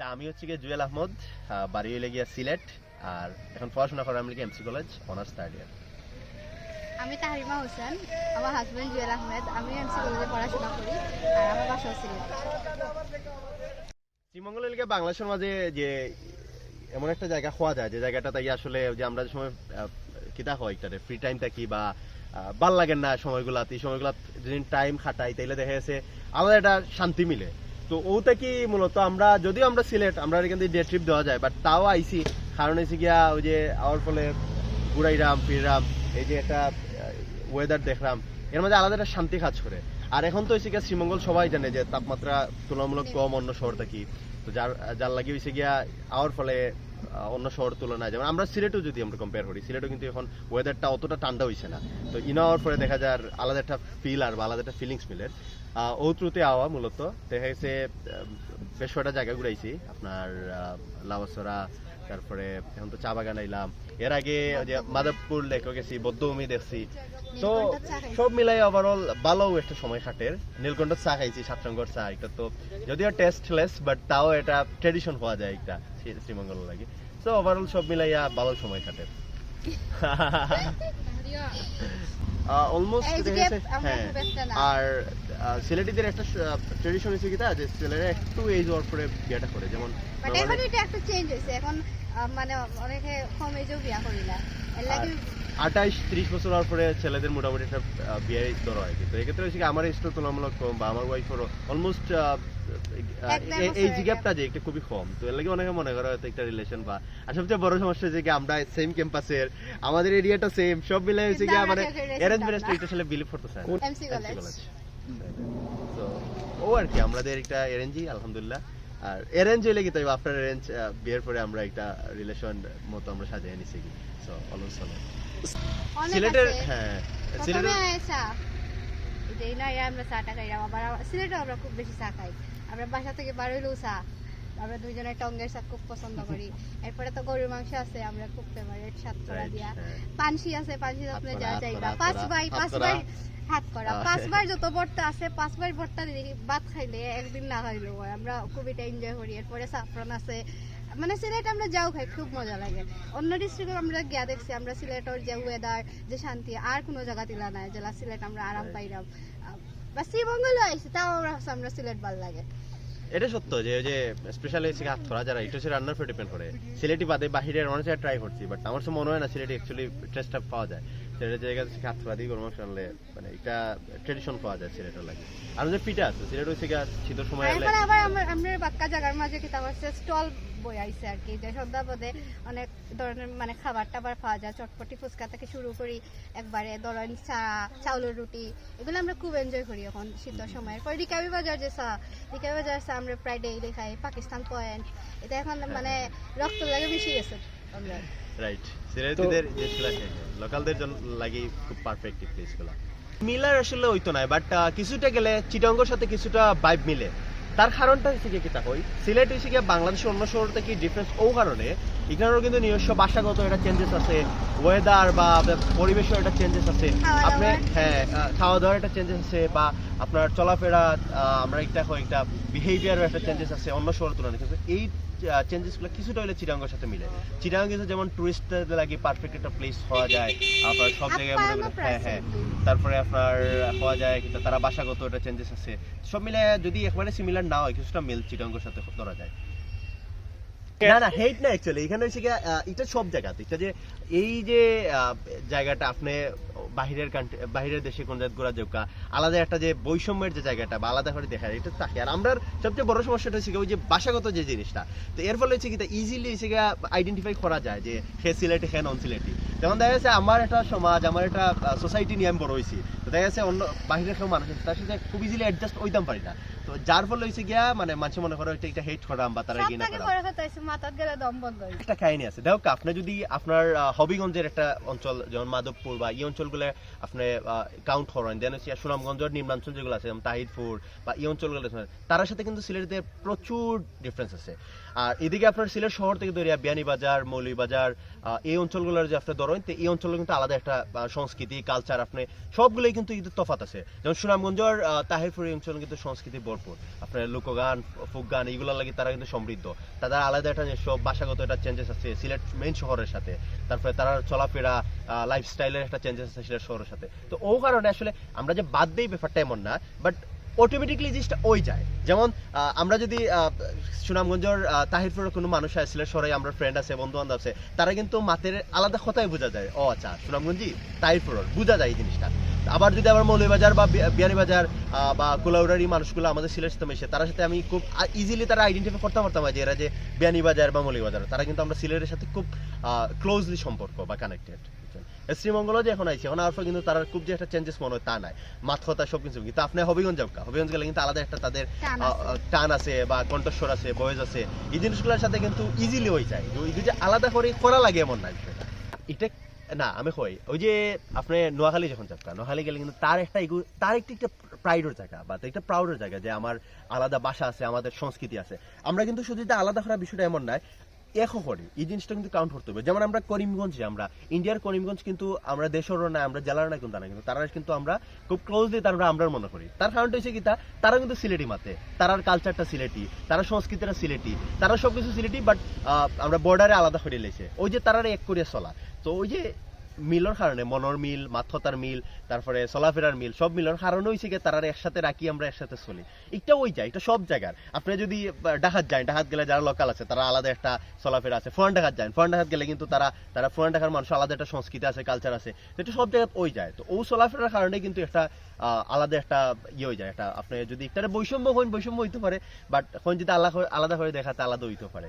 আচ্ছা আমি হচ্ছে গিয়ে জুয়েল আহমদ বাড়ি হইলে গিয়া সিলেট আর এখন পড়াশোনা করা আমি MC college honours third year আমি তাহরিমা হোসেন আমার হাজবেন্ড জুয়েল আহমেদ আমি এমসি কলেজে পড়াশোনা করি আর আমার বাসাও সিলেট। শ্রীমঙ্গল এলাকা বাংলাদেশের মাঝে যে এমন একটা জায়গা হওয়া যায় যে জায়গাটা তাই আসলে যে আমরা যে সময় আহ, কিতা হয় একটা ফ্রি টাইমটা কি বা ভালো লাগে না সময়গুলা এই সময়গুলা যেদিন টাইম খাটাই তাইলে দেখা গেছে আলাদা একটা শান্তি মিলে। তো ওটা কি মূলত আমরা যদিও আমরা সিলেট আমরা এখান থেকে ডে ট্রিপ দেওয়া যায় বাট তাও আইসি। কারণ এসে গিয়া ওই যে আওয়ার ফলে ঘুরাইরাম ফিররাম এই যে একটা ওয়েদার দেখলাম এর মধ্যে আলাদা একটা শান্তি কাজ করে। আর এখন তো হয়েছে গিয়া শ্রীমঙ্গল সবাই জানে যে তাপমাত্রা তুলনামূলক কম অন্য শহর থাকি তো যার যার লাগে হয়েছে গিয়া আওয়ার ফলে অন্য শহরের তুলনায় যেমন আমরা সিলেটও যদি আমরা কম্পেয়ার করি সিলেটও কিন্তু এখন ওয়েদারটা অতটা ঠান্ডা হয়েছে না। তো ইন আওয়ার পরে দেখা যায় আলাদা একটা ফিল আর বা আলাদা একটা ফিলিংস মিলে। আহ, ও থ্রুতে আওয়া মূলত দেখা গেছে বেশ কয়টা জায়গা ঘুরাইছি আপনার লাভাসরা তারপরে এখন তো চা বাগান আইলাম। এর আগে যে মাধবপুর লেকও গেছি, বৌদ্ধভূমি দেখছি। তো। সব মিলাই ওভারঅল ভালো একটা সময় কাটের নীলকণ্ঠ চা খাইছি সাতসঙ্গর চা, এটা তো যদিও টেস্টলেস বাট তাও এটা ট্রেডিশন হওয়া যায় একটা শ্রীমঙ্গল লাগে। তো ওভারঅল সব মিলাইয়া ভালো সময় কাটে অলমোস্ট হ্যাঁ। আর ছেলেটিদের একটা ট্রেডিশন হচ্ছে কি তা যে ছেলেরা একটু এজ হওয়ার পরে বিয়েটা করে। যেমন এখন এটা একটা চেঞ্জ হয়েছে। এখন মানে অনেকে কম এজেও বিয়া করি না। এর লাগে আঠাইশ ত্রিশ বছর হওয়ার পরে ছেলেদের মোটামুটি একটা বিয়ের স্তর হয় কিন্তু এক্ষেত্রে হচ্ছে আমার এজটা তুলনামূলক কম বা আমার ওয়াইফেরও অলমোস্ট এই বছরের গ্যাপটা যে একটা খুবই কম। তো এর লাগে অনেকে মনে করে হয়তো একটা রিলেশন বা আর সবচেয়ে বড় সমস্যা যে কি আমরা সেম ক্যাম্পাসের আমাদের এরিয়াটা সেম সব মিলে হচ্ছে কি মানে অ্যারেঞ্জ। ম্যারেজ এটা আসলে বিলিভ করতে চায় MC কলেজ। তো ও আর কি আমাদের একটা অ্যারেঞ্জই আলহামদুলিল্লাহ। আর অ্যারেঞ্জ হইলে কি তাই আফটার অ্যারেঞ্জ বিয়ের পরে আমরা একটা রিলেশন মতো আমরা সাজিয়ে নিছি কি। সো অনেক সিলেটের হ্যাঁ সিলেটের চা এই না আমরা চাটা খাই আবার আবার- আমরা খুব বেশি চা খাই। আমরা বাসা থেকে বার হইলেও চা। আমরা দুইজনে টঙ্গের চা খুব পছন্দ করি। এরপরে তো গরুর মাংস আছে আমরা খুব ফেভারিট সাতকরা Right, দিয়া। হ্যাঁ। পানসি আছে পানসি আপনি যা চাইবা পাঁচ বাই পাঁচ বাই হাত করা পাঁচবার যত ভর্তা আছে পাঁচবার ভর্তা ভাত খাইলে একদিন না খাইলেও আমরা খুব এটা এনজয় করি। এরপরে সাফরান আছে মানে সিলেট আমরা যাও খাই খুব মজা লাগে। অন্য ডিস্ট্রিক্টে আমরা গিয়া দেখছি আমরা সিলেটের যে ওয়েদার যে শান্তি আর কোনো জায়গা তিলা নাই জেলা সিলেট আমরা আরাম. পাইলাম বা শ্রীমঙ্গলে আইসি তাও আমরা আমরা সিলেট ভালো লাগে। এটা সত্য যে ওই যে স্পেশালি হাত ধরা যারা এটা হচ্ছে রান্নার উপর ডিপেন্ড করে। সিলেটি বাদে বাহিরের অনেক জায়গায় ট্রাই করছি বাট আমার তো মনে হয় না সিলেটি অ্যাকচুয়ালি টেস্টটা পাওয়া যায়। সিলেটের জায়গা আনলে মানে এটা ট্রেডিশন পাওয়া যায় সিলেটের লাগে। আর যে পিঠা আছে সিলেট হচ্ছে গিয়া শীতের সময় আর আবার আমরা বাক্কা জায়গার মাঝে কি তারপর স্টল বই আইছে আর কি যে সন্ধ্যা পদে অনেক ধরনের মানে খাবার টাবার পাওয়া যায় চটপটি ফুচকা থেকে শুরু করি একবারে ধরেন চা চাউলের রুটি এগুলো আমরা খুব এনজয় করি এখন শীতের সময় এরপর রিকাবি বাজার যে চা রিকাবি বাজার চা আমরা প্রায় ডেইলি খাই পাকিস্তান পয়েন্ট এটা এখন মানে রক্ত লাগে মিশে গেছে। রাইট সিলেটিদের লোকালদের জন্য লাগে খুব পারফেক্ট প্লেসগুলো মিলার আসলে হইতো না বাট কিছুটা গেলে চিটাঙ্গর সাথে কিছুটা ভাইব মিলে। তার কারণটা হচ্ছে গিয়ে কিতা হই সিলেট হচ্ছে গিয়ে বাংলাদেশের অন্য শহর থেকে ডিফারেন্স ও কারণে এখানেও কিন্তু নিজস্ব ভাষাগত একটা চেঞ্জেস আছে ওয়েদার বা পরিবেশের একটা চেঞ্জেস আছে। আপনি হ্যাঁ খাওয়া দাওয়ার একটা চেঞ্জেস আছে বা আপনার চলাফেরা আমরা একটা হয় একটা বিহেভিয়ারও একটা চেঞ্জেস আছে অন্য শহরের তুলনায়। কিন্তু এই চেঞ্জেসগুলো কিছুটা হলে চিরাঙ্গের সাথে মিলে। চিরাঙ্গ যেমন টুরিস্টদের লাগে পারফেক্ট একটা প্লেস হওয়া যায় আপনার সব জায়গায় মনে করেন- হ্যাঁ হ্যাঁ। তারপরে আপনার হওয়া যায় কিন্তু তারা বাসাগত একটা চেঞ্জেস আছে। সব মিলে যদি একবারে সিমিলার না হয় কিছুটা মিল চিটাঙ্গের সাথে ধরা যায়। না না হেট না অ্যাকচুয়ালি এখানে হচ্ছে এটা সব জায়গাতে। এটা যে, এই যে জায়গাটা আপনি, বাহিরের কান্ট্রি বাহিরের দেশে কোন জায়গায় ঘোরা আলাদা একটা যে বৈষম্যের যে জায়গাটা বা আলাদা করে দেখা এটা আর সবচেয়ে বড় সমস্যাটা হচ্ছে ওই যে ভাষাগত যে জিনিসটা, তো এর ফলে হচ্ছে কি ইজিলি হচ্ছে আইডেন্টিফাই করা যায় যে, হে সিলেটি, হে নন সিলেটি। যেমন দেখা যাচ্ছে, আমার একটা সমাজ, আমার একটা সোসাইটি নিয়ে আমি বড় হয়েছি। তো দেখা যাচ্ছে, অন্য, বাহিরের কেউ মানুষ তার সাথে খুব ইজিলি অ্যাডজাস্ট হইতাম পারি না। তো যার ফলে হচ্ছে গিয়া মানে মানুষ মনে করে এটা একটা হেট করাম বা তারা সব গিয়ে না থেকে করাম বড় মাথার গেলে দম বন্ধ হয়ে যায়। একটা কাহিনী আছে। দেখো আপনি যদি আপনার হবিগঞ্জের একটা অঞ্চল যেমন মাধবপুর বা এই অঞ্চলগুলো আপনি কাউন্ট করেন দেন হচ্ছে সুনামগঞ্জের নিম্নাঞ্চল যেগুলো আছে যেমন তাহিরপুর বা এই অঞ্চলগুলো তার সাথে কিন্তু সিলেটের প্রচুর ডিফারেন্স আছে। আর এদিকে আপনার সিলেট শহর থেকে ধরিয়া বিয়ানীবাজার মৌলভীবাজার আহ, এই অঞ্চলগুলোর যে আপনি ধরেন তো এই অঞ্চলে কিন্তু আলাদা একটা সংস্কৃতি কালচার আপনি সবগুলোই কিন্তু তফাত আছে। যেমন সুনামগঞ্জের তাহিরপুর এই অঞ্চলে কিন্তু সংস্কৃতি ভরপুর ভরপুর আপনার লোকগান ফোক গান এইগুলোর লাগে তারা কিন্তু সমৃদ্ধ। তাদের আলাদা একটা সব ভাষাগত একটা চেঞ্জেস আছে সিলেট মেইন শহরের সাথে। তারপরে তারা চলাফেরা লাইফস্টাইলের একটা চেঞ্জেস আছে সিলেট শহরের সাথে। তো ও কারণে আসলে আমরা যে বাদ দেই ব্যাপারটা এমন না বাট অটোমেটিকলি জিনিসটা ওই যায়। যেমন আমরা যদি সুনামগঞ্জের আহ, তাহিরপুরের কোনো মানুষ আছে সিলেট শহরে আমরা ফ্রেন্ড আছে বন্ধু বান্ধব আছে তারা কিন্তু মাতের আলাদা কথাই বোঝা যায়। ও আচ্ছা সুনামগঞ্জি তাহিরপুরের বোঝা যায় এই জিনিসটা। আবার যদি আবার মৌলভীবাজার বা বি- বিয়ানীবাজার বা কোলাউড়ারি মানুষগুলো আমাদের সিলেট সাথে মেশে তার সাথে আমি খুব ইজিলি তারা আইডেন্টিফাই করতে পারতাম যে এরা যে বিয়ানীবাজার বা মৌলভীবাজার তারা কিন্তু আমরা সিলেটের সাথে খুব ক্লোজলি সম্পর্ক বা কানেক্টেড শ্রীমঙ্গলও যে এখন আইছে এখন আসার কিন্তু তার খুব যে একটা চেঞ্জেস মনে হয় তা নাই। মাথ কথা সব কিছু কিন্তু আপনি হবিগঞ্জ যাবকা হবিগঞ্জ গেলে কিন্তু আলাদা একটা তাদের টান আহ, আছে। টান আছে বা কণ্ঠস্বর আছে বয়েজ আছে। এই জিনিসগুলোর সাথে কিন্তু ইজিলি হয়ে যায়। ওই যে আলাদা করে করা লাগে এমন না এটা না, আমি কই, ওই যে আপনি নোয়াখালী যখন যাত্রা নোয়াখালী গেলে কিন্তু তার একটা তার একটি একটা প্রাইডের জায়গা বা একটা প্রাউডের জায়গা যে আমার আলাদা ভাষা আছে, আমাদের সংস্কৃতি আছে। আমরা কিন্তু শুধু যে আলাদা করা বিষয়টা এমন নয় এক করি এই জিনিসটা কিন্তু কাউন্ট করতে হবে। যেমন আমরা করিমগঞ্জে আমরা ইন্ডিয়ার করিমগঞ্জ কিন্তু আমরা দেশেরও না আমরা জেলার না কিন্তু না কিন্তু তারা কিন্তু আমরা খুব ক্লোজলি তারা আমরা মনে করি। তার কারণটা হচ্ছে কি তা? তারা কিন্তু সিলেটি মাতে। তারার কালচারটা সিলেটি, তারা সংস্কৃতিটা সিলেটি, তারা সবকিছু সিলেটি বাট আমরা বর্ডারে আলাদা করে লেছে। ওই যে তারা এক করে চলা তো ওই যে মিলর কারণে মনর মিল মাথতার মিল তারপরে চলাফেরার মিল সব মিলর কারণে হয়েছে কি তারা একসাথে রাখি আমরা একসাথে চলি। এটা ওই যায় এটা সব জায়গার আপনি যদি আহ, ডাকাত যান ডাকাত গেলে যারা লোকাল আছে তারা আলাদা একটা চলাফেরা আছে। ফোরান ডাকাত যান ফোরান ডাকাত গেলে কিন্তু তারা তারা ফোরান ডাকার মানুষ আলাদা একটা সংস্কৃতি আছে কালচার আছে। এটা সব জায়গায় ওই যায়। তো ও চলাফেরার কারণে কিন্তু একটা আলাদা একটা ইয়ে হয়ে যায় একটা আপনি যদি একটা বৈষম্য হন বৈষম্য হইতে পারে বাট এখন যদি আলাদা আলাদা করে দেখাতে আলাদা হইতে পারে।